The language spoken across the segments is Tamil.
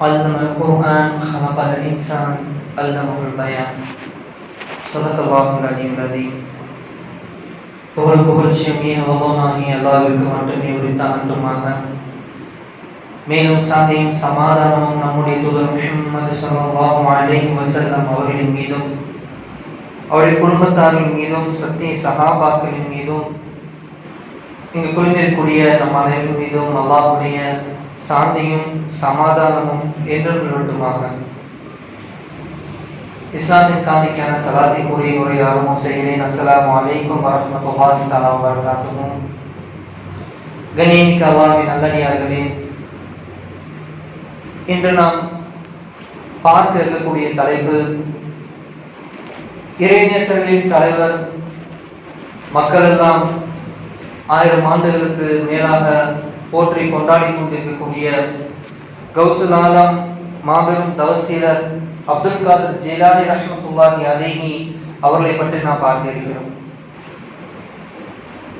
علم القرآن خلق الإنسان علمه البيان صدق الله العلي العظيم புகழ் புகழ்ச்சியுமே அவமாகிய அல்லாவிற்கு மட்டுமே உரித்தாகட்டுமாக மேலும் சாந்தியும் சமாதானமும் நம்முடைய தூதர் முஹம்மது ஸல்லல்லாஹு அலைஹி வஸல்லம் அவர்களின் மீதும் அவருடைய குடும்பத்தாரின் மீதும் சத்திய சகாபாக்களின் மீதும் இங்கு குழுமிருக்கூடிய நம் அனைவரின் மீதும் அல்லாஹ்வுடைய சாந்தியும் சமாதானமும் என்றும் நிலட்டுமாக இஸ்லாமின் காணிக்கான சலாதி கூறிய உரை ஆரம்பம் செய்கிறேன் அஸ்லாம் அலைக்கும் வரமத்துல்லாஹி தாலா வரகாத்துவும் கண்ணியமிக்க அல்லாஹ்வின் நல்லடியார்களே இன்று நாம் பார்க்க இருக்கக்கூடிய தலைப்பு இறைநேசர்களின் தலைவர் மக்கள் எல்லாம் ஆயிரம் ஆண்டுகளுக்கு மேலாக போற்றி கொண்டாடி கொண்டிருக்கக்கூடிய கௌசுல் ஆலம் மாபெரும் தவசீலர் அப்துல் காதர் ஜெயிலானி ரஹ்மத்துல்லாஹி அலைஹி அவர்களை பற்றி நாம் பார்க்க இருக்கிறோம்.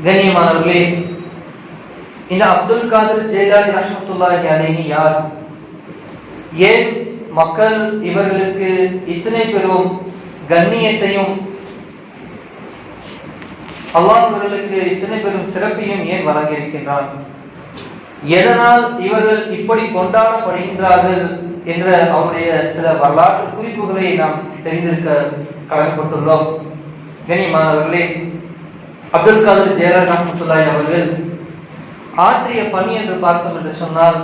கண்ணியமானவர்களே இந்த அப்துல் காதர் ஜெயிலானி ரஹ்மத்துல்லாஹி அலைஹி யார்? ஏன் மக்கள் இவர்களுக்கு இத்தனை பெரும் கண்ணியத்தையும் அல்லாஹ் இவர்களுக்கு இத்தனை பெரும் சிறப்பையும் ஏன் வழங்கியிருக்கின்றான்? எதனால் இவர்கள் இப்படி கொண்டாடப்படுகின்றார்கள் என்ற அவருடைய சில வரலாற்று குறிப்புகளை நாம் தெரிந்திருக்க கடன்பட்டுள்ளோம் கனிமானவர்களே அப்துல் காதர் ஜெயலலிதா ரஹமத்துல்லாய் அவர்கள் ஆற்றிய பணி என்று பார்த்தோம் என்று சொன்னால்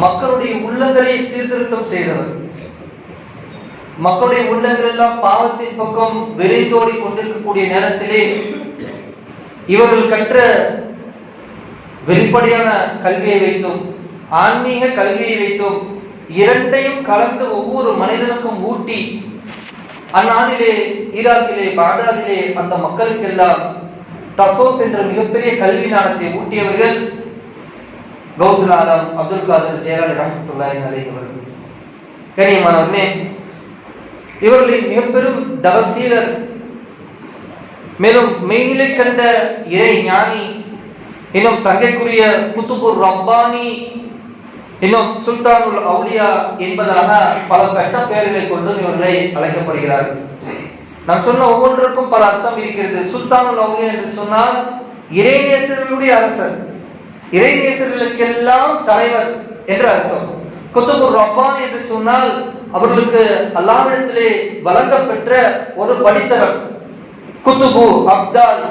மக்களுடைய உள்ளங்களை சீர்திருத்தம் செய்தவர். மக்களுடைய உள்ளங்கள் எல்லாம் பாவத்தின் பக்கம் விரைந்தோடி கொண்டிருக்கக்கூடிய நேரத்திலே இவர்கள் கற்ற வெளிப்படையான கல்வியை வைத்தும் ஆன்மீக கல்வியை வைத்தும் இரண்டையும் கலந்து ஒவ்வொரு மனிதனுக்கும் ஊட்டி அந்நாளிலே ஈராக்கிலே பாக்தாதிலே அந்த மக்களுக்கெல்லாம் தசோப் என்ற மிகப்பெரிய கல்வி நாணத்தை ஊட்டியவர்கள் கௌசுல் ஆலம் அப்துல் காதர் ஜெயலலிதா ரஹமத்துல்லாஹி அலைஹி அவர்கள். கனியமானவர்களே இவர்களின் மிகப்பெரும் தவசீலர் மேலும் மெய்நிலை கண்ட இறை ஞானி இன்னும் சங்கைக்குரிய குத்துபுர் ரப்பானி இன்னும் சுல்தானுல் அவுலியா என்பதாக பல கஷ்ட பெயர்களை கொண்டும் இவர்களை அழைக்கப்படுகிறார்கள் நான் சொன்ன ஒவ்வொன்றுக்கும் பல அர்த்தம் இருக்கிறது. சுல்தானுல் அவுலியா என்று சொன்னால் இறைநேசர்களுடைய அரசர். இறைநேசர்களுக்கெல்லாம் தலைவர் என்று அர்த்தம். குத்துபுர் ரப்பான் என்று சொன்னால் அவர்களுக்கு அல்லாவிடத்திலே வழங்கப்பெற்ற ஒரு படித்தவர் குத்துபு அப்தால்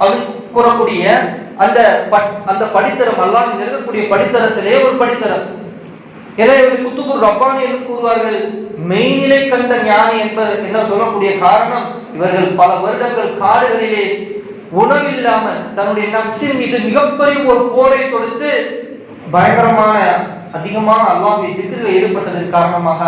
அப்படின்னு கூறக்கூடிய அந்த அந்த படித்தரம் அல்லாஹ் இருக்கக்கூடிய படித்தரத்திலே ஒரு படித்தரம். எனவே குத்துபுர் ரப்பானி என்று கூறுவார்கள். மெய்நிலை கண்ட ஞானி என்பது என்ன சொல்லக்கூடிய காரணம்? இவர்கள் பல வருடங்கள் காடுகளிலே உணவில்லாமல் தன்னுடைய நப்சின் மீது மிகப்பெரிய ஒரு போரை கொடுத்து பயங்கரமான அதிகமான அல்லாஹ் திக்கில் ஈடுபட்டதன் காரணமாக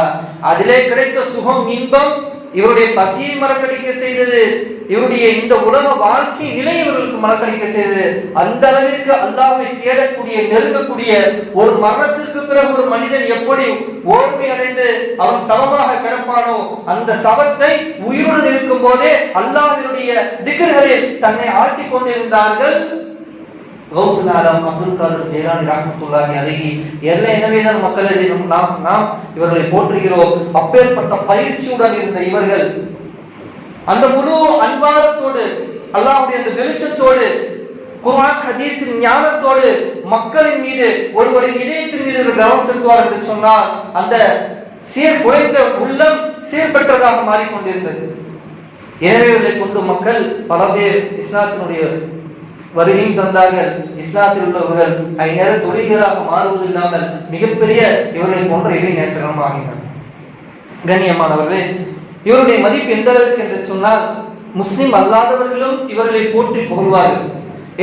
அதிலே கிடைத்த சுகம் இன்பம் இவருடைய பசியை மறக்கடிக்க செய்தது இவருடைய இந்த உலக வாழ்க்கை நிலை இவர்களுக்கு மறக்கடிக்க செய்தது. அந்த அளவிற்கு அல்லாவை தேடக்கூடிய நெருங்கக்கூடிய ஒரு மரணத்திற்கு பிறகு ஒரு மனிதன் எப்படி ஓர்மை அடைந்து அவன் சமமாக கிடப்பானோ அந்த சவத்தை உயிருடன் இருக்கும் போதே அல்லாவினுடைய திகர்களில் தன்னை ஆட்டிக் கொண்டிருந்தார்கள் கௌசுல் ஆலம் அப்துல் காதர் ஜெயலானி ரஹமத்துல்லாஹி அழகி எல்லாம் எனவேதான் மக்களை நாம் நாம் இவர்களை போற்றுகிறோம். அப்பேற்பட்ட பயிற்சியுடன் இருந்த இவர்கள் அந்த முழு அன்பாரத்தோடு அல்லாவுடைய அந்த வெளிச்சத்தோடு குர்ஆன் ஹதீஸின் ஞானத்தோடு மக்களின் மீது ஒருவரின் இதயத்தின் மீது ஒரு கவனம் செலுத்துவார் என்று சொன்னால் அந்த சீர் குறைந்த உள்ளம் சீர் பெற்றதாக மாறிக்கொண்டிருந்தது. எனவே கொண்டு மக்கள் பல பேர் இஸ்லாத்தினுடைய வருகையும் தந்தார்கள். இஸ்லாத்தில் உள்ளவர்கள் ஐநேர தொழில்களாக மாறுவது இல்லாமல் மிகப்பெரிய இவர்களை போன்ற இறை நேசகம் ஆகினர் கண்ணியமானவர்களே இவருடைய மதிப்பு எந்த அளவுக்கு என்று சொன்னால் முஸ்லிம் அல்லாதவர்களும் இவர்களை போற்றி புகழ்வார்கள்.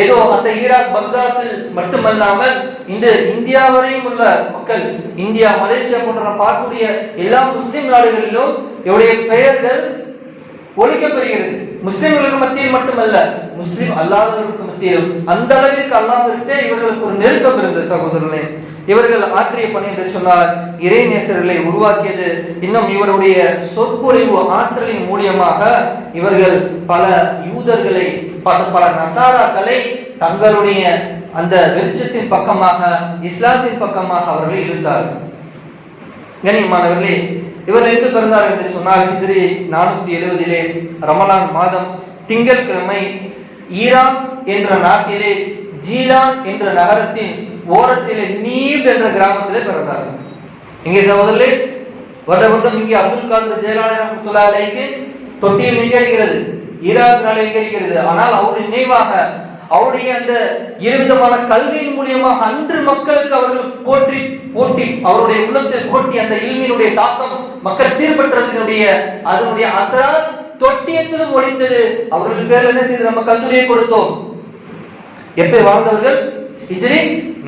ஏதோ அந்த ஈராக் பக்தாத்தில் மட்டுமல்லாமல் இந்த இந்தியா வரையும் உள்ள மக்கள் இந்தியா மலேசியா போன்ற பார்க்கக்கூடிய எல்லா முஸ்லிம் நாடுகளிலும் இவருடைய பெயர்கள் ஒழிக்கப்படுகிறது. முஸ்லிம்களுக்கு மத்தியில் மட்டுமல்ல முஸ்லிம் அல்லாதவர்களுக்கு மத்தியிலும் அந்த அளவிற்கு அல்லாவிட்டு இவர்களுக்கு ஒரு நெருக்கம் இருந்தது சகோதரர்களே. இவர்கள் ஆற்றிய பணி என்று சொன்னால் இறைநேசர்களை உருவாக்கியது இன்னும் இவருடைய சொற்பொழிவு ஆற்றலின் மூலியமாக இவர்கள் பல யூதர்களை பல பல நசாராக்களை தங்களுடைய அந்த வெளிச்சத்தின் பக்கமாக இஸ்லாத்தின் பக்கமாக அவர்கள் இருந்தார்கள் கண்ணியமானவர்களே இவர் எங்கு பிறந்தார் என்று சொன்னால் ஹிஜ்ரி நானூத்தி எழுபதிலே ரமலான் மாதம் திங்கட்கிழமை ஈரான் என்ற நாட்டிலே ஜீலான் என்ற நகரத்தின் ஓரத்திலே நீர் என்ற கிராமத்திலே பிறந்தார். இங்கே சகோதரர்களே வருட வருடம் இங்கே அப்துல் காதர் ஜெயலலிதா ரஹ்மத்துல்லாஹி தொட்டியில் நிகழ்கிறது ஈராக் நாடு நிகழ்கிறது ஆனால் அவர் நினைவாக அவருடைய அந்த இருவிதமான கல்வியின் மூலியமாக அன்று மக்களுக்கு அவர்கள் போற்றி போட்டி அவருடைய உள்ளத்தில் போட்டி அந்த இல்மியினுடைய தாக்கம் மக்கள் சீர்பற்றதனுடைய அதனுடைய அசரா தொட்டியத்திலும் ஒழித்தது அவர்கள் பேர் என்ன செய்து நம்ம கந்துரையை கொடுத்தோம். எப்ப வாழ்ந்தவர்கள்? ஹிஜ்ரி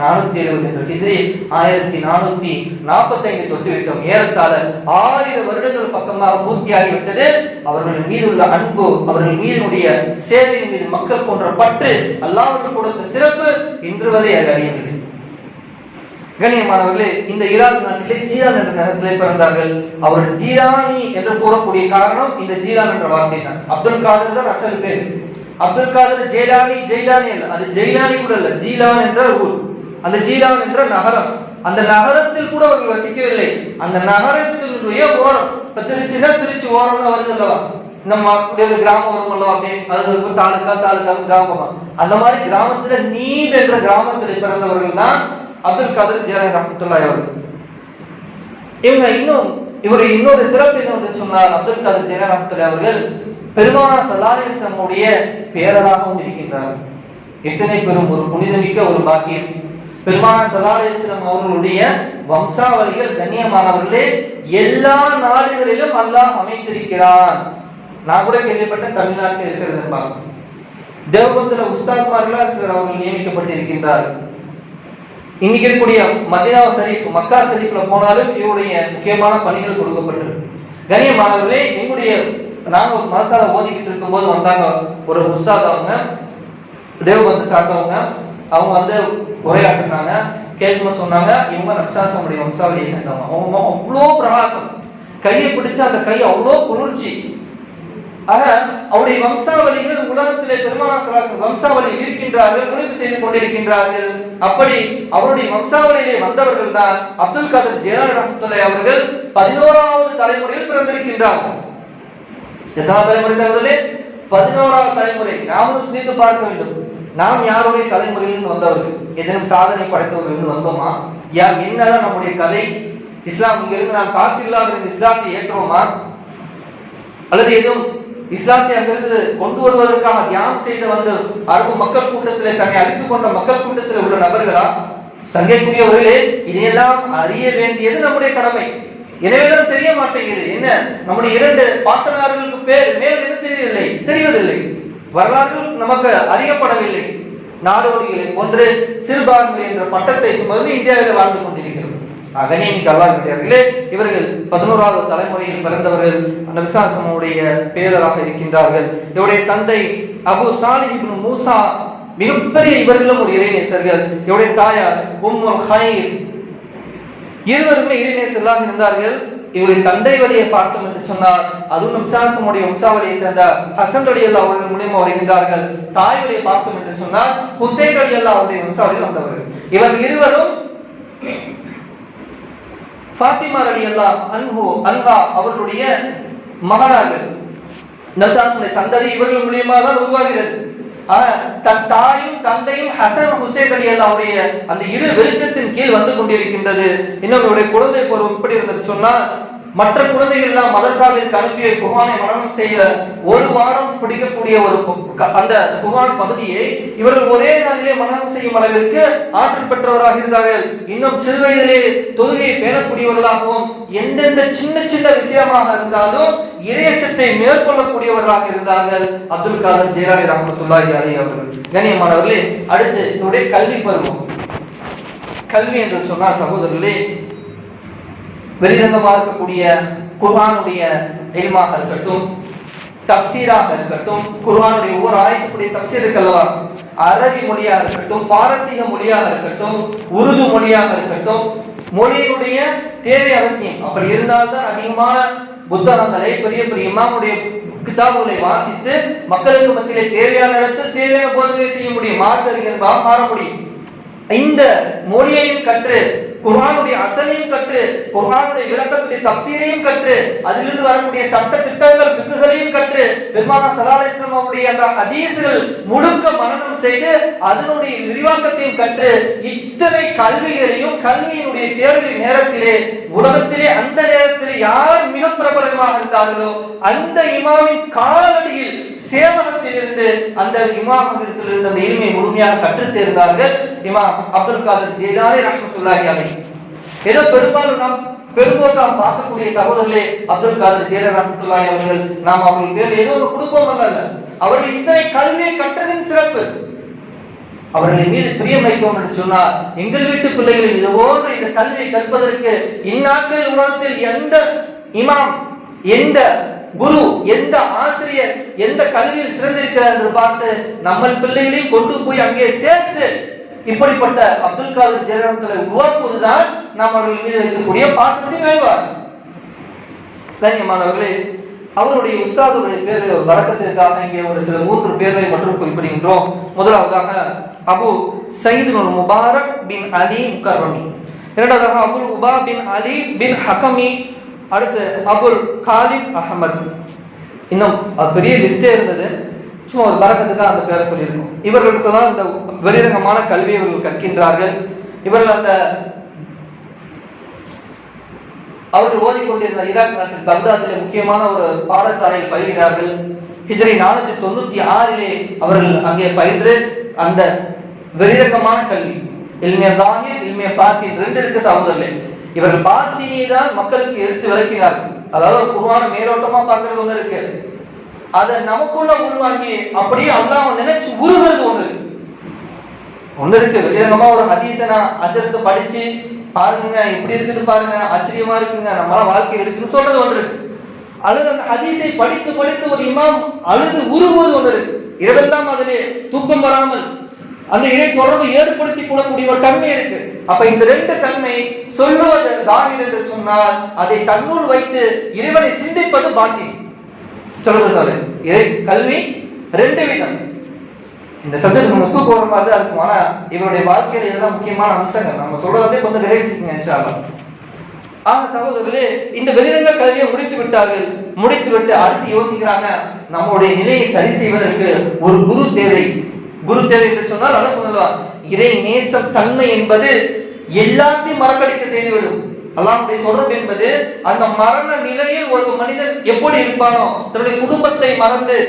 நானூத்தி எழுபது ஹிஜ்ரி ஆயிரத்தி நானூத்தி நாற்பத்தி ஐந்து தொட்டு விட்டோம். ஏறத்தாழ ஆயிரம் வருடங்கள் பக்கமாக பூர்த்தியாகிவிட்டது அவர்கள் மீது உள்ள அன்பு அவர்கள் மீதுடைய சேவையின் மீது மக்கள் போன்ற பற்று அல்லாவுக்கு கொடுத்த சிறப்பு இன்று வரை அது அறியவில்லை. கண்ணியமானவர்களே இந்த ஈராக் நாட்டிலே ஜீரான் என்ற நகரத்திலே பிறந்தார்கள். அவர் ஜீரானி என்று கூறக்கூடிய காரணம் இந்த ஜீரான் என்ற வார்த்தை தான். அப்துல் காதர் தான் அசல் பேர். அப்துல் காதர் ஜெயிலானி ஜெயிலானி அல்ல அது ஜெயிலானி கூட அல்ல ஜீலான் என்ற ஊர். அந்த ஜீலான் என்ற நகரம். அந்த நகரத்தில் கூட அவர்கள் வசிக்கவில்லை. அந்த நகரத்தினுடைய ஓரம். இப்ப திருச்சினா திருச்சி ஓரம்னு வருது அல்லவா? நம்ம ஒரு கிராமம் வரும் அல்லவா? அப்படின்னு அது தாலுக்கா தாலுக்கா கிராமமா? அந்த மாதிரி கிராமத்துல நீட் என்ற கிராமத்தில் பிறந்தவர்கள் தான் அப்துல் காதர் ஜெயலலிதா ரஹமத்துல்லாஹி அவர்கள். இவங்க இன்னும் இவருடைய இன்னொரு சிறப்பு என்ன என்று சொன்னால் அப்துல் காதர் ஜெயலலிதா ரஹமத்துல்லாஹி அவர்கள் பெருமானா சல்லாலிஸ்லமுடைய பேரராகவும் இருக்கின்றார்கள் எத்தனை பெரும் ஒரு புனிதமிக்க ஒரு பாக்கியம். பெருமான சல்லாலிஸ்லம் அவர்களுடைய வம்சாவளிகள் கண்ணியமானவர்களே எல்லா நாடுகளிலும் அல்லாஹ் அமைத்திருக்கிறான் நான் கூட கேள்விப்பட்டேன் தமிழ்நாட்டில் இருக்கிறது என்பாங்க தேவபந்திர உஸ்தாத்மார்களா சிலர் அவர்கள் நியமிக்கப்பட்டிருக்கின்றார். இன்னைக்கு இருக்கக்கூடிய மதினா ஷரீஃப் மக்கா ஷரீஃப்ல போனாலும் இவருடைய முக்கியமான பணிகள் கொடுக்கப்பட்டிருக்கு. கண்ணியமானவர்களே எங்களுடைய நாங்க மனசால ஓதிக்கிட்டு இருக்கும்போது வந்தாங்க ஒரு உஸ்தாத் அவங்க தேவபந்து சாத்தவங்க அவங்க வந்து உரையாற்றினாங்க கேட்கும் சொன்னாங்க இவங்க நக்சாசமுடைய வம்சாவளியை சேர்ந்தவங்க. அவங்க முகம் அவ்வளோ பிரகாசம். கையை பிடிச்சு அந்த கை அவ்வளோ குளிர்ச்சி. ஆக அவருடைய வம்சாவளிகள் உலகத்திலே பெருமானா சலாசன் வம்சாவளி இருக்கின்றார்கள் உழைப்பு செய்து கொண்டிருக்கின்றார்கள். அப்படி அவருடைய வம்சாவளியிலே வந்தவர்கள் தான் அப்துல் காதர் ஜெயலலிதா அவர்கள் பதினோராவது தலைமுறையில் பிறந்திருக்கின்றார்கள் எத்தனாவது தலைமுறை சார்ந்தது பதினோராவது தலைமுறை. நாமும் சிந்தித்து பார்க்க வேண்டும். நாம் யாருடைய தலைமுறையிலிருந்து வந்தவர்கள்? ஏதேனும் சாதனை படைத்தவர்கள் வந்தோமா? யார் என்னதான் நம்முடைய கதை? இஸ்லாம் இங்கிருந்து நாம் காற்று இல்லாத இஸ்லாத்தை ஏற்றுவோமா அல்லது எதுவும் இஸ்லாத்தை அங்கிருந்து கொண்டு வருவதற்காக தியானம் செய்து வந்த அரபு மக்கள் கூட்டத்தில் தன்னை அறிந்து கொண்ட மக்கள் கூட்டத்தில் உள்ள நபர்களா? சங்கைக்குரியவர்களே இதையெல்லாம் அறிய வேண்டியது நம்முடைய கடமை. எனவேதான் தெரிய மாட்டேங்குது. என்ன? நம்முடைய இரண்டு பாத்தனார்களுக்கு பேர் மேல் என்ன தெரியவில்லை? தெரிவதில்லை. வரலாறு நமக்கு அறியப்படவில்லை. நாடோடிகளை ஒன்று சிறுபான்மை என்ற பட்டத்தை சுமந்து இந்தியாவில் வாழ்ந்து கொண்டிருக்கிறது. அகனியின் அல்லாஹ் இவர்கள் பதினோராவது தலைமுறையில் பிறந்தவர்கள். அந்த விசாசமுடைய பேரராக இருக்கின்றார்கள். இவருடைய தந்தை அபு சாலிஹிபின் மூசா மிகப்பெரிய இவர்களும் ஒரு இறைநேசர்கள். இவருடைய தாயார் உம்முல் ஹைர். இருவருமே இறைநேசர்களாக இருந்தார்கள். இவருடைய தந்தை வழியை பார்த்தோம் என்று சொன்னால் அதுவும் விசாசமுடைய வம்சாவளியை சேர்ந்த ஹசன் அலி அல்லா அவர்கள் மூலியமா வருகின்றார்கள். தாய் வழியை பார்த்தோம் என்று சொன்னால் ஹுசைன் அலி அல்லா அவருடைய வம்சாவளியில் வந்தவர்கள். இவர் இருவரும் ஃபாத்திமா அலி அல்லா அன்ஹு அன்ஹா அவர்களுடைய மகனார்கள். நபிசாசனுடைய சந்ததி இவர்கள் மூலியமாக தான் உருவாகிறது. தன் தாயும் தந்தையும் ஹசன் ஹுசேன் அலி அல்லாவுடைய அந்த இரு வெளிச்சத்தின் கீழ் வந்து கொண்டிருக்கின்றது. இன்னும் குழந்தை பருவம் எப்படி இருந்தது. சொன்னா மற்ற குழந்தைகள் எல்லாம் மதர்சாவிற்கு அனுப்பிய குர்ஆனை மனநம் செய்ய ஒரு வாரம் பிடிக்கக்கூடிய ஒரு அந்த குர்ஆன் பகுதியை இவர்கள் ஒரே நாளிலே மனநம் செய்யும் அளவிற்கு ஆற்றல் பெற்றவராக இருந்தார்கள். இன்னும் சிறு வயதிலே தொழுகையை பேணக்கூடியவர்களாகவும் எந்தெந்த சின்ன சின்ன விஷயமாக இருந்தாலும் இரையச்சத்தை மேற்கொள்ளக்கூடியவர்களாக இருந்தார்கள். அப்துல் காலம் ஜெயலாலி ரஹமத்துல்லாஹி அலி அவர்கள். கணியமானவர்களே அடுத்து என்னுடைய கல்வி பருவம். கல்வி என்று சொன்னால் சகோதரர்களே வெளிரங்கமாக இருக்கக்கூடிய குர்ஆனுடைய எல்மாக இருக்கட்டும் தப்சீராக இருக்கட்டும் குர்ஆனுடைய ஒவ்வொரு ஆயத்துக்குரிய தப்சீர் இருக்கல்லவா? அரபி மொழியாக இருக்கட்டும் பாரசீக மொழியாக இருக்கட்டும் உருது மொழியாக இருக்கட்டும் மொழியினுடைய தேவை அவசியம். அப்படி இருந்தால்தான் அதிகமான புத்தகங்களை பெரிய பெரிய இமாமுடைய கிதாபுகளை வாசித்து மக்களுக்கு மத்தியிலே தேவையான இடத்தில் தேவையான போதனை செய்ய முடியும். மாற்றறிஞர்களாக மாற முடியும். இந்த மொழியையும் கற்று குர்ஆனுடைய அசலையும் கற்று குர்ஆனுடைய விளக்கத்துடைய தப்சீரையும் கற்று அதிலிருந்து வரக்கூடிய சட்ட திட்டங்கள் பிக்குகளையும் கற்று பெருமான ஸல்லல்லாஹு அவருடைய அந்த ஹதீசுகள் முழுக்க மனநம் செய்து அதனுடைய விரிவாக்கத்தையும் கற்று இத்தனை கல்விகளையும் கல்வியினுடைய தேர்வு நேரத்திலே உலகத்திலே அந்த நேரத்திலே யார் மிக பிரபலமாக இருந்தார்களோ அந்த இமாமின் காலடியில் சேவகத்தில் இருந்து அந்த இமாமத்தில் இருந்த அந்த முழுமையாக கற்றுத் தேர்ந்தார்கள் இமாம் அப்துல் காதர் ஜெயிலானி ரஹ்மத்துல்லாஹி அலை ஏதோ பெரும்பாலும் நாம் பெரும்போது நாம் பார்க்கக்கூடிய சகோதரர்களே அப்துல் காதர் ஜெயலலிதா ரஹ்மத்துல்லாஹி அவர்கள் நாம் அவர்கள் பேர் ஏதோ ஒரு குடும்பம் அல்ல அவர்கள் இத்தனை கல்வியை கற்றதின் சிறப்பு. அவர்கள் மீது பிரியம் வைத்தோம் என்று சொன்னால் எங்கள் வீட்டு பிள்ளைகளில் இது போன்ற இந்த கல்வியை கற்பதற்கு இந்நாட்களில் உலகத்தில் எந்த இமாம் எந்த குரு எந்த ஆசிரியர் எந்த கல்வியில் சிறந்திருக்கிறார் என்று பார்த்து நம்ம பிள்ளைகளையும் கொண்டு போய் அங்கே சேர்த்து இப்படிப்பட்ட அப்துல் காதர் ஜெயலலிதா உருவாக்குவதுதான் நாம் அவர்கள் மீது வைக்கக்கூடிய பாசத்தின் வேறுபாடு கண்ணியமானவர்களே அவருடைய உஸ்தாதுடைய பேர் வழக்கத்திற்காக இங்கே ஒரு சில மூன்று பேரை மட்டும் குறிப்பிடுகின்றோம். முதலாவதாக Abu Saeed Mubarak bin Ali முக்கர்ரமி இரண்டாவதாக அபுல் உபா பின் அலி பின் ஹக்கமி அடுத்து அபுல் காலிப் அகமது இன்னும் பெரிய லிஸ்டே இருந்தது. சும்மா ஒரு பறக்கத்துக்காக அந்த பேரை சொல்லியிருக்கோம். இவர்களுக்கு தான் இந்த வெளிரங்கமான கல்வியை இவர்கள் கற்கின்றார்கள். இவர்கள் அந்த அவர்கள் ஓதிக்கொண்டிருந்த ஈராக் நாட்டில் பக்தாதில் முக்கியமான ஒரு பாடசாலையில் பயில்கிறார்கள். ஹிஜ்ரி நானூத்தி தொண்ணூத்தி ஆறிலே அவர்கள் அங்கே பயின்று அந்த வெளிரங்கமான கல்வி இல்மிய தாகிர் இல்மிய பாத்தி ரெண்டு இருக்கு சகோதரர்களே இவர்கள் பாத்தியை தான் மக்களுக்கு எடுத்து விளக்கினார்கள். அதாவது ஒரு குருவான மேலோட்டமா பார்க்கறது ஒண்ணு இருக்கு. அதை நமக்குள்ள உள்வாங்கி அப்படியே அல்லாம நினைச்சு உருகிறது ஒண்ணு இருக்கு. ஒண்ணு இருக்கு. வெளிரங்கமா ஒரு ஹதீச நான் அஜருக்கு படிச்சு பாருங்க எப்படி இருக்குது பாருங்க ஆச்சரியமா இருக்குங்க நம்மளால வாழ்க்கை இருக்குன்னு சொல்றது ஒன்று இருக்கு. அந்த ஹதீஸை படித்து படித்து ஒரு இமாம் அழுது உருவது ஒன்று இருக்கு. இரவெல்லாம் அதிலே தூக்கம் வராமல் அந்த இறை தொடர்பு ஏற்படுத்திக் கொள்ளக்கூடிய ஒரு தன்மை இருக்கு. அப்ப இந்த ரெண்டு தன்மை சொல்லுவது தானில் என்று சொன்னால் அதை தன்னுள் வைத்து இறைவனை சிந்திப்பது பாட்டி சொல்லுவது இறை கல்வி ரெண்டு விதம். இந்த சப்ஜெக்ட் நம்ம தூக்க வர மாதிரி தான் இருக்கும். ஆனா இவருடைய வாழ்க்கையில இதெல்லாம் முக்கியமான அம்சங்கள். நம்ம சொல்றதை கொஞ்சம் கிரகிச்சுக்கங்க நினைச்சாலும் ஆக சகோதரர்களே இந்த வெளிரங்க கல்வியை முடித்து விட்டார்கள். முடித்து விட்டு அடுத்து யோசிக்கிறாங்க நம்முடைய நிலையை சரி செய்வதற்கு ஒரு குரு தேவை. குரு தேவை என்று சொன்னால் அதான் சொல்லலாம் இறை நேசம் தன்மை என்பது எல்லாத்தையும் மறக்கடிக்க செய்துவிடும். அல்லாஹ்வுடைய தொடர்பு என்பது அந்த மரண நிலையில் ஒரு மனிதன் எப்படி இருப்பானோ தன்னுடைய குடும்பத்தை மறந்து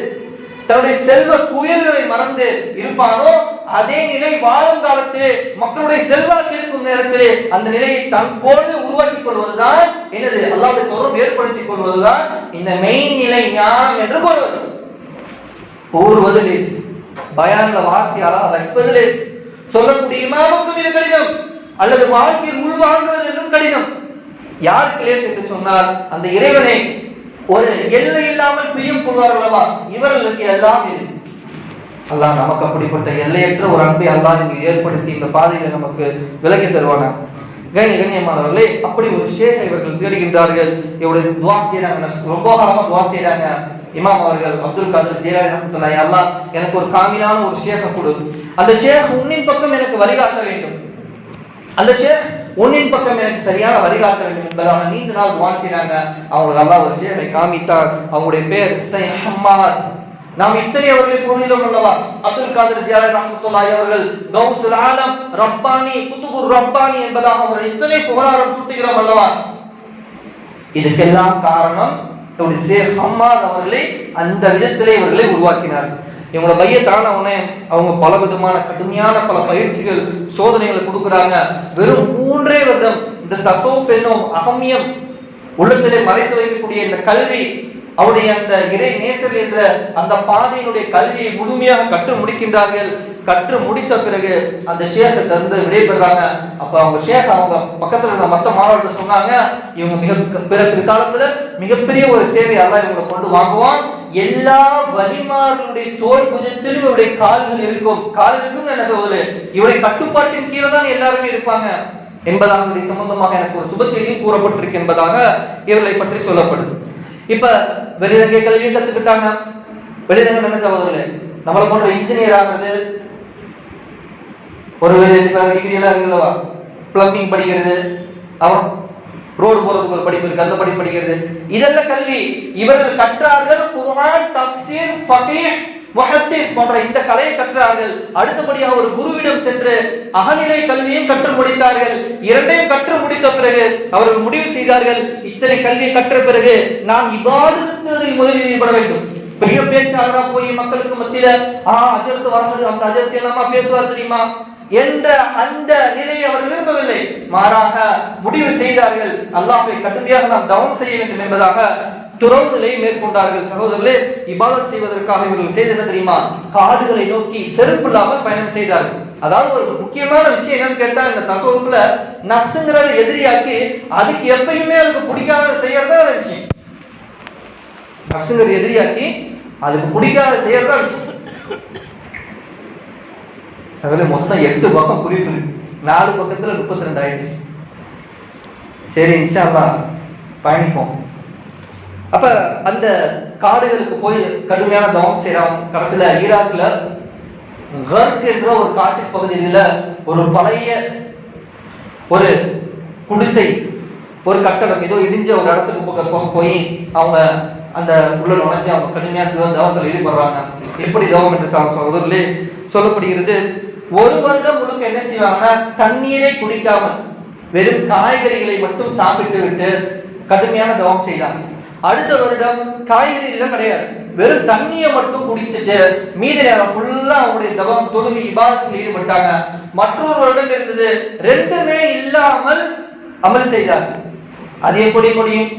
தன்னுடைய செல்வ குயல்களை மறந்து இருப்பானோ அதே நிலை வாழும் காலத்திலே மக்களுடைய செல்வாக்கு இருக்கும் நேரத்திலே அந்த நிலையை தன் போல உருவாக்கிக் கொள்வதுதான் என்னது? அல்லாவுடைய தொடர்பு ஏற்படுத்திக் கொள்வதுதான் இந்த மெயின் நிலை ஞானம் என்று கூறுவது. கூறுவது லேசு பயான்ல வார்த்தையால வைப்பது லேசு சொல்லக்கூடிய இமாமுக்கும் இது கடினம். அல்லது வாழ்க்கையில் உள்வாங்குவது என்றும் கடினம். யாருக்கு லேசு என்று சொன்னால் அந்த இறைவனை ஒரு எல்லை இல்லாமல் பிரியம் கொள்வார் அல்லவா? இவர்களுக்கு எல்லாம் இது. அல்லாஹ் நமக்கு அப்படிப்பட்ட எல்லையற்ற ஒரு அன்பை அல்லாஹ் இங்கு ஏற்படுத்தி இந்த பாதையில நமக்கு விலகி தருவானா? கணி கண்ணியமானவர்களே அப்படி ஒரு ஷேக இவர்கள் தேடுகின்றார்கள். இவருடைய துவா செய்யறாங்க ரொம்ப காலமா துவா செய்யறாங்க இமாம் அவர்கள் அப்துல் காதர் ஜெயலலிதா அல்லாஹ் எனக்கு ஒரு காமிலான ஒரு ஷேக கொடு. அந்த ஷேக் உன்னின் பக்கம் எனக்கு வழிகாட்ட வேண்டும். அந்த ஷேக் உன்னின் பக்கம் எனக்கு சரியான வழிகாட்ட வேண்டும் என்பதாக நீண்ட நாள் வாசினாங்க அவங்களுக்கு அல்லாஹ் ஒரு ஷேகை காமித்தார். அவங்களுடைய பேர் சை ஹம்மாத். நாம் இத்தனை அவர்களை கூறினோம் அல்லவா அப்துல் காதர் ஜியாரி ரஹ்மத்துல்லாஹி அவர்கள் கௌசுல் ஆலம் ரப்பானி குத்துபுர் ரப்பானி என்பதாக அவர்கள் இத்தனை புகழாரம் சூட்டுகிறோம் அல்லவா? இதுக்கெல்லாம் காரணம் இவருடைய ஷேக் ஹம்மாத் அவர்களை அந்த விதத்திலே இவர்களை உருவாக்கினார். இவங்களோட மைய தான உடனே அவங்க பல விதமான கடுமையான பல பயிற்சிகள் சோதனைகளை கொடுக்குறாங்க. வெறும் மூன்றே வருடம் இந்த தசோப் என்னும் அகமியம் உள்ளத்திலே மறைத்து வைக்கக்கூடிய இந்த கல்வி அவருடைய அந்த இறை நேசர் என்ற அந்த பாதையினுடைய கல்வியை முழுமையாக கற்று முடிக்கின்றார்கள். கற்று முடித்த பிறகு அந்த ஷேக்கிட்ட திறந்து விடைபெறாங்க. அப்ப அவங்க ஷேக் அவங்க பக்கத்துல இருந்த மத்த மாணவர்கள் சொன்னாங்க இவங்க மிக பிற பிற்காலத்துல மிகப்பெரிய ஒரு சேவை அல்லாஹ் இவங்களை கொண்டு வாங்குவான். எல்லா வலிமார்களுடைய தோல் புஜத்திலும் இவருடைய கால்கள் இருக்கும். கால் இருக்கும் என்ன சொல்வது இவருடைய கட்டுப்பாட்டின் கீழே தான் எல்லாருமே இருப்பாங்க. என்பதாக இவருடைய சம்பந்தமாக எனக்கு ஒரு சுப செய்தியும் கூறப்பட்டிருக்கு என்பதாக இவர்களை பற்றி சொல்லப்படுது. இப்ப வெளிரங்க கல்வியும் கத்துக்கிட்டாங்க. வெளிரங்கம் என்ன சகோதரர்களே? நம்மளை போன்ற இன்ஜினியர் ஆகிறது. ஒரு டிகிரி எல்லாம் இருக்குல்லவா? பிளம்பிங் படிக்கிறது. அவன் ரோடு போறதுக்கு ஒரு படிப்பு இருக்கு அந்த படிப்பு படிக்கிறது. இதெல்லாம் கல்வி. இவர்கள் கற்றார்கள் குர்ஆன் தஃசீர் ஃபகீஹ் முஹத்திஸ் போன்ற இந்த கலையை கற்றார்கள். அடுத்தபடியாக ஒரு குருவிடம் சென்று அகநிலை கல்வியும் கற்று முடித்தார்கள். இரண்டையும் கற்று முடித்த பிறகு அவர்கள் முடிவு செய்தார்கள் இத்தனை கல்வியை கற்ற பிறகு நாம் இவ்வாறு முதலில் ஈடுபட வேண்டும். பெரிய பேச்சாளரா போய் மக்களுக்கு மத்தியில ஆஹ் அஜர்த்து வராது அந்த அஜர்த்து என்னமா பேசுவார் தெரியுமா? என்ற அந்த நிலையை அவர் விரும்பவில்லை. மாறாக முடிவு செய்தார்கள். அல்லாஹை கடுமையாக நாம் தவம் செய்ய வேண்டும் என்பதாக துறவு நிலையை மேற்கொண்டார்கள். சகோதரர்களே இபாதத் செய்வதற்காக இவர்கள் செய்தது தெரியுமா? காடுகளை நோக்கி செருப்பு இல்லாமல் பயணம் செய்தார்கள். அதாவது ஒரு முக்கியமான விஷயம் என்னன்னு கேட்டா இந்த தசோப்புல நசுங்கிறத எதிரியாக்கி அதுக்கு எப்பயுமே அதுக்கு பிடிக்காத செய்யறதா விஷயம். நசுங்கிற எதிரியாக்கி அதுக்கு பிடிக்காத செய்யறதா விஷயம். சகல மொத்தம் எட்டு பக்கம் குறிப்பு நாலு பக்கத்துல முப்பத்தி ரெண்டு ஆயிடுச்சு. சரி இன்ஷா பயணிப்போம். அப்ப அந்த காடுகளுக்கு போய் கடுமையான தவம் செய்யறோம் கடைசியில ஈராக்ல கர்க் என்ற ஒரு காட்டு பகுதியில ஒரு பழைய ஒரு குடிசை ஒரு கட்டடம் ஏதோ இடிஞ்ச ஒரு இடத்துக்கு போய் அவங்க அந்த உள்ள நுழைஞ்சு அவங்க கடுமையான தவத்தில் ஈடுபடுறாங்க. எப்படி தவம் என்று சொல்லப்படுகிறது. ஒரு வருடம் முழுக்க என்ன செய்வாங்கன்னா தண்ணீரை குடிக்காமல் வெறும் காய்கறிகளை மட்டும் சாப்பிட்டு விட்டு கடுமையான தவம் செய்தாங்க அடுத்த வருடம் காய்கறி கிடையாது. வெறும் தண்ணியை மட்டும் குடிச்சிட்டு மீதி நேரம் ஃபுல்லா அவங்களுடைய தவம் தொழுகை இபாதத்தில் ஈடுபட்டாங்க மற்றொரு வருடம் இருந்தது ரெண்டுமே இல்லாமல் அமல் செய்தார்கள் அது எப்படி முடியும்?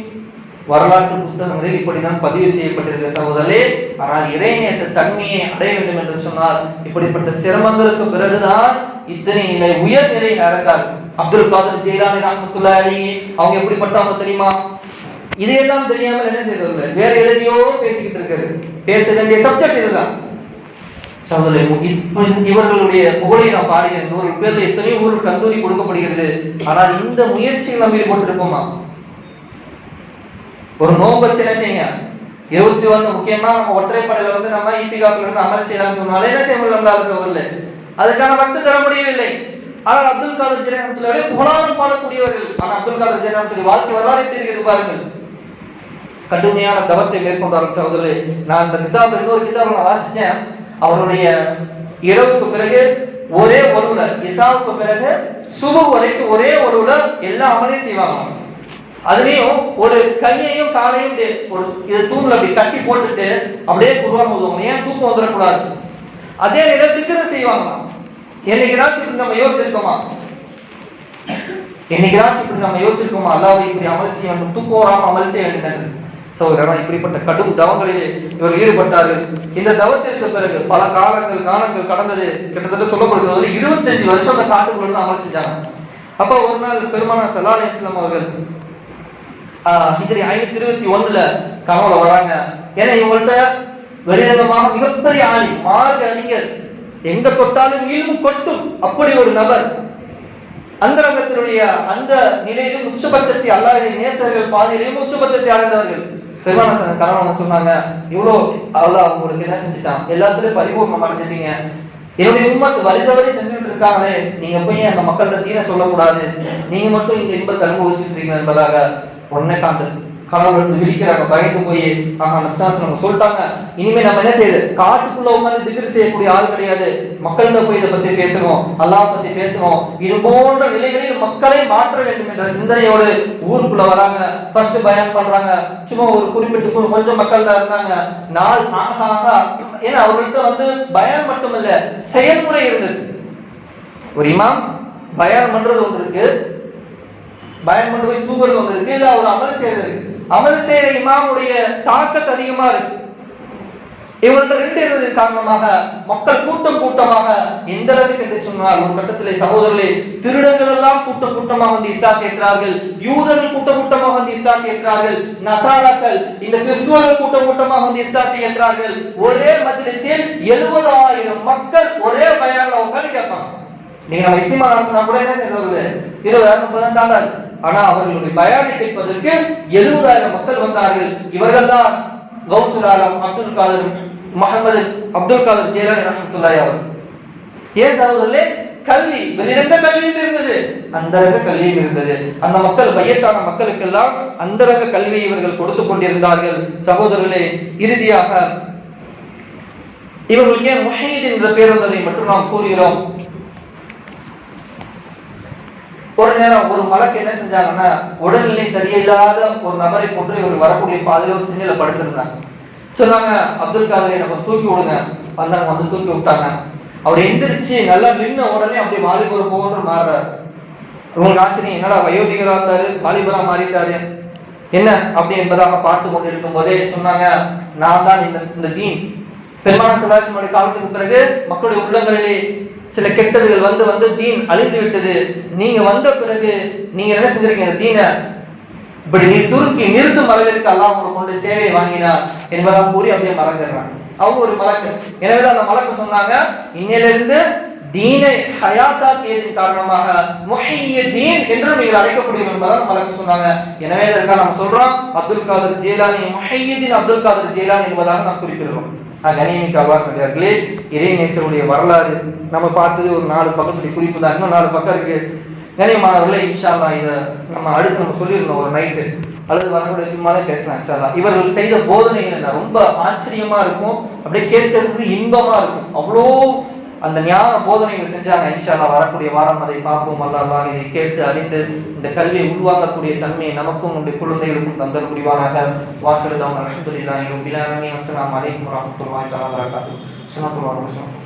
வரலாற்று புத்தகங்களில் இப்படிதான் பதிவு செய்யப்பட்டிருக்க சகோதரே ஆனால் இறைநேச தன்மையை அடைய வேண்டும் என்று சொன்னால் இப்படிப்பட்ட சிரமங்களுக்கு பிறகுதான் இத்தனை நிலை உயர் நிலை நடந்தார் அப்துல் காதர் ஜெயிலானி ரஹ்மத்துல்லாஹி அலைஹி அவங்க எப்படிப்பட்டவங்க தெரியுமா? இதையெல்லாம் தெரியாமல் என்ன செய்தவர்கள்? வேற எதையோ பேசிக்கிட்டு இருக்காரு. பேச வேண்டிய சப்ஜெக்ட் இதுதான். சகோதரே, இப்ப இவர்களுடைய புகழை நான் பாடுகிறேன் நூறு பேர்ல எத்தனையோ ஊருக்கு கந்தூரி கொடுக்கப்படுகிறது. ஆனால் இந்த முயற்சியில் நம்ம ஈடுபட்டிருப்போமா ஒரு நோன்பு வச்சு என்ன செய்யுங்க? இருபத்தி ஒண்ணு முக்கியமா நம்ம ஒற்றைப்படையில வந்து நம்ம ஈத்திகாப்பில் இருந்து அமல் செய்யலாம்னு சொன்னாலே என்ன செய்ய முடியல நம்மளால அதுக்கான மட்டும் தர முடியவில்லை. ஆனால் அப்துல் காதர் ஜெயராமத்துலாவே புகழாரம் பாடக்கூடியவர்கள். ஆனால் அப்துல் காதர் ஜெயராமத்துடைய வாழ்க்கை வரலாறு எப்படி இருக்கிறது பாருங்கள். கடுமையான தவத்தை மேற்கொண்டார்கள் சகோதரர்களே. நான் இந்த கிதாப் இன்னொரு கிதாப் நான் வாசித்தேன். அவருடைய இரவுக்கு பிறகு ஒரே ஒருவுல இசாவுக்கு பிறகு சுபு வரைக்கும் ஒரே ஒருவுல எல்லா அமலையும் செய்வாங்க அதுலயும் ஒரு கையையும் காலையும் ஒரு இது தூண்ல அப்படி கட்டி போட்டுட்டு அப்படியே குருவான் ஓதுவாங்க ஏன் தூக்கம் வந்துடக்கூடாது அதே நேரம் திக்ரம் செய்வாங்க. என்னைக்குனாச்சும் இப்படி நம்ம யோசிச்சிருக்கோமா? என்னைக்குனாச்சும் இப்படி நம்ம யோசிச்சிருக்கோமா? அல்லாவை இப்படி அமல் செய்ய வேண்டும். தூக்கம் வராம அமல் செய்ய வேண்டும் சகோதரன் இப்படிப்பட்ட கடும் தவங்களில் இவர் ஈடுபட்டாரு. இந்த தவத்திற்கு பிறகு பல காலங்கள் காலங்கள் கடந்தது. கிட்டத்தட்ட சொல்லப்படுகிறது இருபத்தஞ்சு வருஷம் அந்த காட்டுக்குள்ள இருந்து அமல் செஞ்சாங்க. அப்ப ஒரு நாள் பெருமானா சல்லா அலிஸ்லாம் அவர்கள் ஹிஜரி ஐநூத்தி இருபத்தி ஒண்ணுல கனவுல வராங்க. ஏன்னா இவங்கள்ட்ட வெளிரங்கமாக மிகப்பெரிய ஆளி மார்க்க அறிஞர். எங்க தொட்டாலும் இல்மு கொட்டும். அப்படி ஒரு நபர். அந்தரங்கத்தினுடைய அந்த நிலையிலும் உச்சபட்சத்தை அல்லாஹ்வுடைய நேசர்கள் பாதையிலும் உச்சபட்சத்தை அடைந்தவர்கள் பெருமான கணவன் சொன்னாங்க? இவ்வளோ அவ்வளோ உங்களுக்கு என்ன செஞ்சுட்டான்? எல்லாத்துலயும் பரிபூர்ணம் அடைஞ்சிட்டீங்க. என்னுடைய உம்மத் வலிதவரை செஞ்சுட்டு இருக்காங்களே நீங்க போய் அந்த மக்கள்கிட்ட தீர சொல்லக்கூடாது. நீங்க மட்டும் இந்த இன்பத்தை அனுபவிச்சுட்டு இருக்கீங்க என்பதாக உடனே அந்த கனவுல இருந்து விழிக்கிறாங்க பயந்து போய் ஆஹா நப்சாஸ் நம்ம சொல்லிட்டாங்க. இனிமே நம்ம என்ன செய்யுது காட்டுக்குள்ள உட்காந்து திகிர் செய்யக்கூடிய ஆள் கிடையாது. மக்கள்கிட்ட போய் இதை பத்தி பேசணும் அல்லாஹ் பத்தி பேசணும் இது போன்ற நிலைகளில் மக்களை மாற்ற வேண்டும் என்ற சிந்தனையோடு ஊருக்குள்ள வராங்க. ஃபர்ஸ்ட் பயம் பண்றாங்க. சும்மா ஒரு குறிப்பிட்டு கொஞ்சம் மக்கள் தான் இருந்தாங்க நாள் ஆக ஆக ஏன்னா அவர்கள்ட்ட வந்து பயம் மட்டும் செயல்முறை இருந்தது. ஒரு இமாம் பயம் பண்றது ஒன்று இருக்கு. பயம் கொண்டு போய் தூங்குறது ஒன்று இருக்கு. இல்லை அவர் அமல் செய்யறது இருக்கு. அமல் செய்யற இமாமுடைய தாக்கத்து அதிகமா இருக்கு. இவர்கள் ரெண்டு இருந்ததின் காரணமாக மக்கள் கூட்டம் கூட்டமாக எந்த அளவுக்கு என்று சொன்னால் ஒரு கட்டத்திலே சகோதரர்களே திருடங்கள் எல்லாம் கூட்டம் கூட்டமாக வந்து இஸ்லா கேட்கிறார்கள். யூதர்கள் கூட்டம் கூட்டமாக வந்து இஸ்லா கேட்கிறார்கள். நசாராக்கள் இந்த கிறிஸ்துவர்கள் கூட்டம் கூட்டமாக வந்து இஸ்லா கேட்கிறார்கள். ஒரே மஜ்லிஸில் எழுபதாயிரம் மக்கள் ஒரே பயான்ல உட்கார்ந்து கேட்பாங்க. நீங்க நம்ம இஸ்லிமா நடத்தினா கூட என்ன செய்தவர்கள் இருபதாயிரம் முப்பதாயிரம் ஆனா அவர்களுடைய பயானை கேட்பதற்கு எழுபதாயிரம் மக்கள் வந்தார்கள். இவர்கள் தான் கௌசல் ஆலம் அப்துல் காதர் முகமது அப்துல் காதர் ஜெயலலிதா ரஹமத்துல்லாய் அவர் ஏன் சகோதரர்களே? கல்வி வெளியிடந்த கல்வியும் இருந்தது. அந்தரங்க கல்வியும் இருந்தது. அந்த மக்கள் பையத்தான மக்களுக்கெல்லாம் அந்தரங்க கல்வியை இவர்கள் கொடுத்து கொண்டிருந்தார்கள். சகோதரர்களே இறுதியாக இவர்களுக்கு ஏன் முஹீத் என்ற பேர் வந்ததை மட்டும் நாம் கூறுகிறோம். ஒரு நேரம் ஒரு மலைக்கு என்ன செஞ்சாங்கன்னா உடல்நிலை சரியில்லாத ஒரு நபரை போட்டு இவர் வரக்கூடிய பாதுகாப்பு திண்ணில படுத்திருந்தாங்க. சொன்னாங்க அப்துல் காதர் எனக்கு தூக்கி விடுங்க. வந்தாங்க வந்து தூக்கி விட்டாங்க. அவர் எந்திரிச்சு நல்லா நின்ன உடனே அப்படியே வாலிபர் போன்று மாறுறாரு உங்களுக்கு ஆச்சரியம் என்னடா வயோதிகரா இருந்தாரு வாலிபரா மாறிட்டாரு. என்ன அப்படி என்பதாக பார்த்து கொண்டிருக்கும் போதே சொன்னாங்க நான் தான் இந்த இந்த தீன். பெருமான சதாசிமனுடைய காலத்துக்கு பிறகு மக்களுடைய உள்ளங்களிலே சில கெட்டதுகள் வந்து வந்து தீன் அழிந்து விட்டது. நீங்க வந்த பிறகு நீங்க என்ன செஞ்சிருக்கீங்க? தீனை இப்படி நீ துருக்கி நிறுத்தும் அளவிற்கு அல்லாஹ் உங்களுக்கு கொண்டு சேவை வாங்கினார் என்பதாக கூறி அப்படியே மறந்துடுறாங்க. அவங்க ஒரு மலக்கு. எனவேதான் அந்த மலக்கு சொன்னாங்க இன்னையிலிருந்து தீனை ஹயாத்தாக்கியதின் காரணமாக முஹைய தீன் என்று நீங்கள் அழைக்கப்படுவீர்கள் என்பதாக மலக்கு சொன்னாங்க. எனவே இதற்காக நம்ம சொல்றோம் அப்துல் காதர் ஜேலானி முஹையதீன் அப்துல் காதர் ஜேலானி என்பதாக நாம் குறிப்பிடுறோம் கனிமிக்க அவ்வாறு நடிகார்களே இறைநேசருடைய வரலாறு நம்ம பார்த்தது ஒரு நாலு பக்கத்துடைய குறிப்பு தான். இன்னும் நாலு பக்கம் இருக்கு. கனியமானவர்களே இன்ஷா அல்லாஹ் இதை நம்ம அடுத்து நம்ம சொல்லியிருந்தோம் ஒரு நைட்டு அல்லது வரக்கூடிய சும்மாவே பேசலாம் இன்ஷால்லா இவர்கள் செய்த போதனைகள் என்ன? ரொம்ப ஆச்சரியமா இருக்கும். அப்படியே கேட்கறதுக்கு இன்பமா இருக்கும். அவ்வளோ அந்த ஞான போதனைகள் செஞ்சாங்க. இன்ஷால்லா வரக்கூடிய வாரம் அதை பார்ப்போம். அல்லாஹ் இதை கேட்டு அறிந்து இந்த கல்வியை உருவாக்கக்கூடிய தன்மையை நமக்கும் நம்முடைய குழந்தைகளுக்கும் தந்தல் புரிவானாக வாக்குறுதம் அலமதுல்லாஹி ரப்பில் ஆலமீன். அஸ்ஸலாமு அலைக்கும் வரஹ்மத்துல்லாஹி தஆலா வபரகாத்துஹு. ஸல்லல்லாஹு அலைஹி